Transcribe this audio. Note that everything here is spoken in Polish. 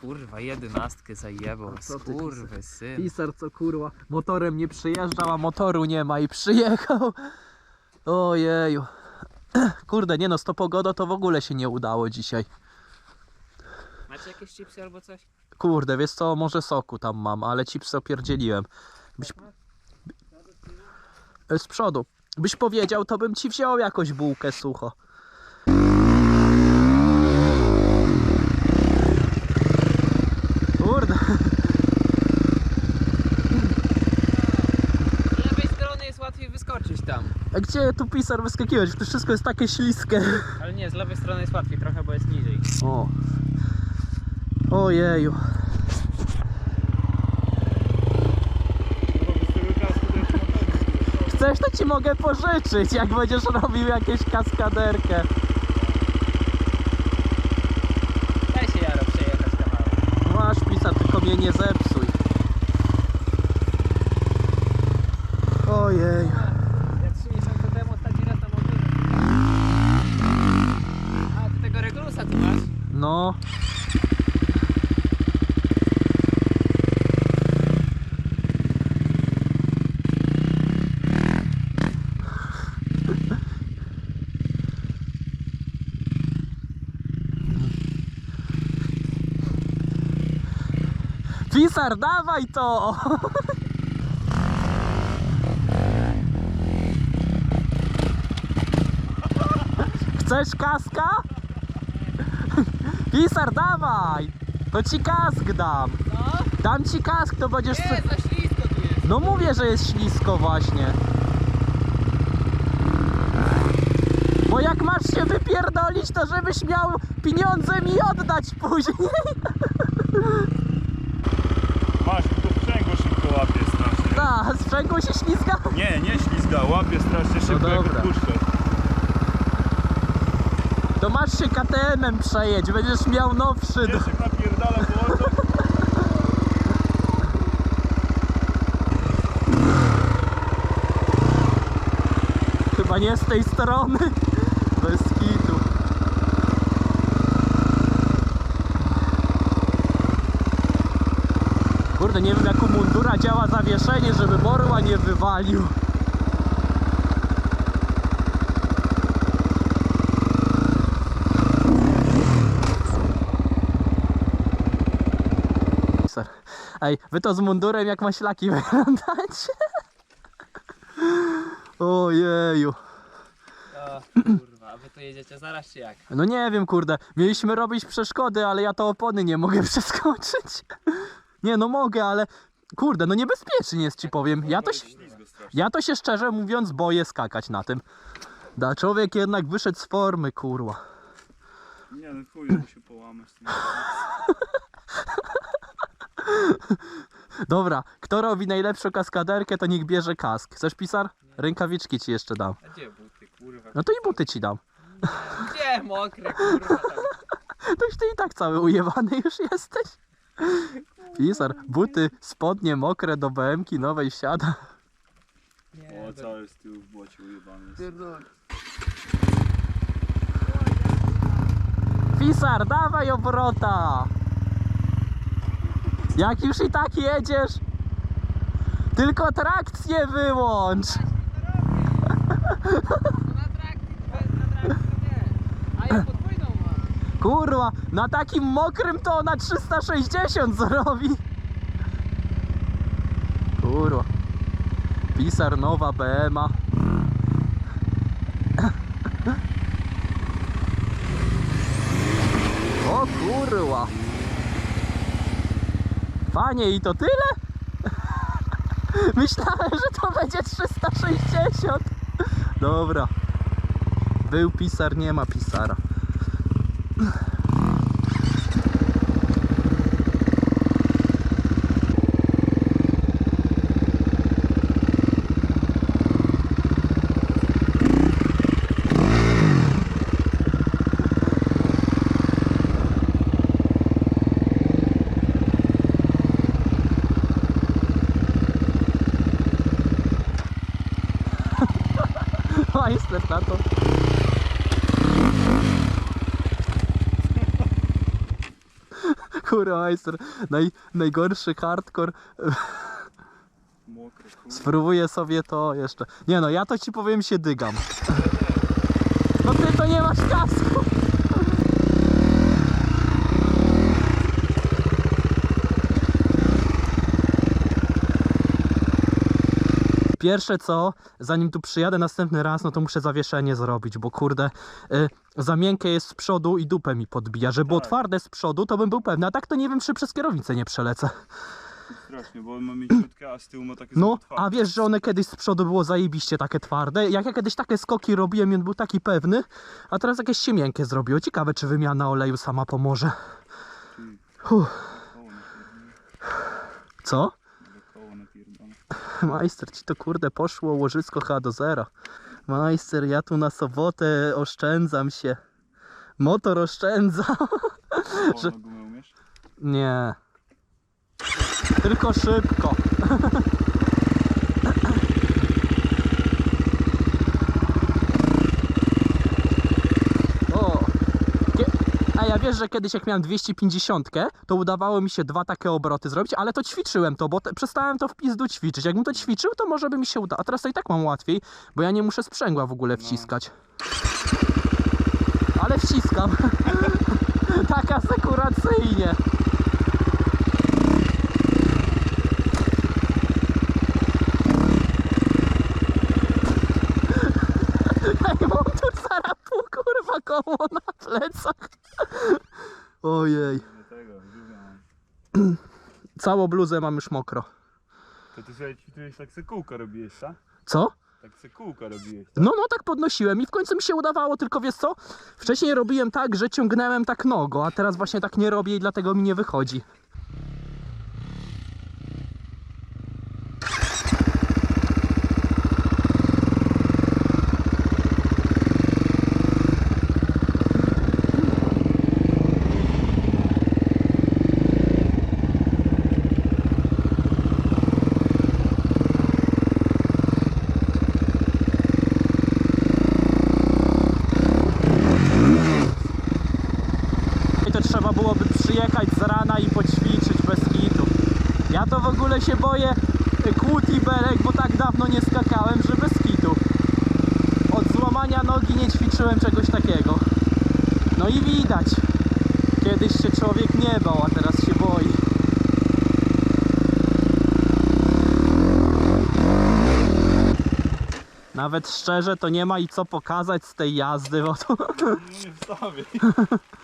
kurwa, jedenastkę zajebał, A co ty, kurwy syn. Pisar co kurwa, motorem nie przyjeżdżał, a motoru nie ma i przyjechał. Ojeju. Kurde, nie no, z to pogodą to w ogóle się nie udało dzisiaj. Macie jakieś chipsy albo coś? Kurde, wiesz co, może soku tam mam, ale chipsy opierdzieliłem. Byś... E, Z przodu. Byś powiedział, to bym ci wziął jakąś bułkę sucho. Kurde, Z lewej strony jest łatwiej wyskoczyć tam. A gdzie tu pisar wyskakiwać? To wszystko jest takie śliskie. Ale nie, z lewej strony jest łatwiej trochę, bo jest niżej. O. Ojeju. Chcesz, to ci mogę pożyczyć, jak będziesz robił jakieś kaskaderkę. Daj się Jaro przejechać kawałek. Masz pisa, tylko mnie nie zepsuj. Ojej. Ja trzy miesiące temu ostatni raz na motorze. A, ty tego regulusa tu masz? No. Pisar, dawaj to! Chcesz kaska? Pisar, dawaj! To ci kask dam. No? Dam ci kask, to będziesz... Nie, za ślisko tu jest. No mówię, że jest ślisko właśnie. Bo jak masz się wypierdolić, to żebyś miał pieniądze mi oddać później. Masz, to sprzęgło szybko łapie strasznie. Ta, sprzęgło się ślizga. Nie, nie ślizga, łapie strasznie szybko jak dobra. To masz się KTM-em przejedź, będziesz miał nowszy. Jak napierdala po oczach? Chyba nie z tej strony. Bez kitu. Kurde, nie wiem jak u mundura działa zawieszenie, żeby morła nie wywalił. Ej, wy to z mundurem jak maślaki wyglądacie. Ojeju. O, kurwa, a wy to jedziecie zaraz czy jak? No nie wiem, kurde. Mieliśmy robić przeszkody, ale ja to opony nie mogę przeskoczyć. Nie, no mogę, ale kurde, no niebezpiecznie jest ci powiem. Ja to, się- ja to się szczerze mówiąc boję skakać na tym. Da, człowiek jednak wyszedł z formy, kurwa. Nie no chuj, się połamać. Dobra, kto robi najlepszą kaskaderkę, to niech bierze kask. Chcesz pisar? Rękawiczki ci jeszcze dam. A gdzie buty, kurwa? No to i buty ci dam. Gdzie mokre, kurwa tam? Toś ty i tak cały ujewany już jesteś. Pisar, buty, spodnie mokre do BM-ki nowej wsiada. Nie, O, cały z tyłu w błocie ujebany jest. pierdolę. Pisar, dawaj obrota! Jak już i tak jedziesz, tylko trakcję wyłącz! Kurwa, na takim mokrym to ona 360 zrobi! Kurwa. Pisar, nowa BMA. O kurwa. Panie, i to tyle? Myślałem, że to będzie 360. Dobra. Był pisar, nie ma pisara. to. Kurwa, majster, naj, najgorszy hardcore. Spróbuję sobie to jeszcze. Nie no, ja to ci powiem, się dygam. No ty to nie masz kasku! Pierwsze co, zanim tu przyjadę następny raz, no to muszę zawieszenie zrobić, bo kurde, y, za miękkie jest z przodu i dupę mi podbija. Żeby było Tak. twarde z przodu, to bym był pewny, a tak to nie wiem, czy przez kierownicę nie przelecę. Strasznie, bo on ma mięciutkie, a z tyłu ma takie No, a wiesz, że one kiedyś z przodu było zajebiście takie twarde. Jak ja kiedyś takie skoki robiłem i on był taki pewny, a teraz jakieś się miękkie zrobiło. Ciekawe, czy wymiana oleju sama pomoże. Uff, co? Majster, ci to kurde poszło łożysko chyba do zera. Majster, ja tu na sobotę oszczędzam się. Motor oszczędza. Umiesz? Nie. Tylko szybko. O. Kie- A ja wiesz, że kiedyś jak miałem 250, to udawało mi się dwa takie obroty zrobić, ale to ćwiczyłem to, bo te, przestałem to w pizdu ćwiczyć. Jakbym to ćwiczył, to może by mi się udało. A teraz to i tak mam łatwiej, bo ja nie muszę sprzęgła w ogóle wciskać. Ale wciskam. tak asekuracyjnie. Ej, mam tu zaraz pół kurwa koło na plecach. Ojej. Tego. Całą bluzę mam już mokro. To ty sobie ćwiczyłeś tak se kółko robiłeś, tak? Co? Tak se kółko robiłeś. No, no tak podnosiłem i w końcu mi się udawało, tylko wiesz co? Wcześniej robiłem tak, że ciągnąłem tak nogą, a teraz właśnie tak nie robię i dlatego mi nie wychodzi. Trzeba byłoby przyjechać z rana i poćwiczyć bez kitu. Ja to w ogóle się boję y, kłód i belek, bo tak dawno nie skakałem, że bez kitu. Od złamania nogi nie ćwiczyłem czegoś takiego. No i widać. Kiedyś się człowiek nie bał, a teraz się boi. Nawet szczerze to nie ma i co pokazać z tej jazdy, bo to... Nie wstawię.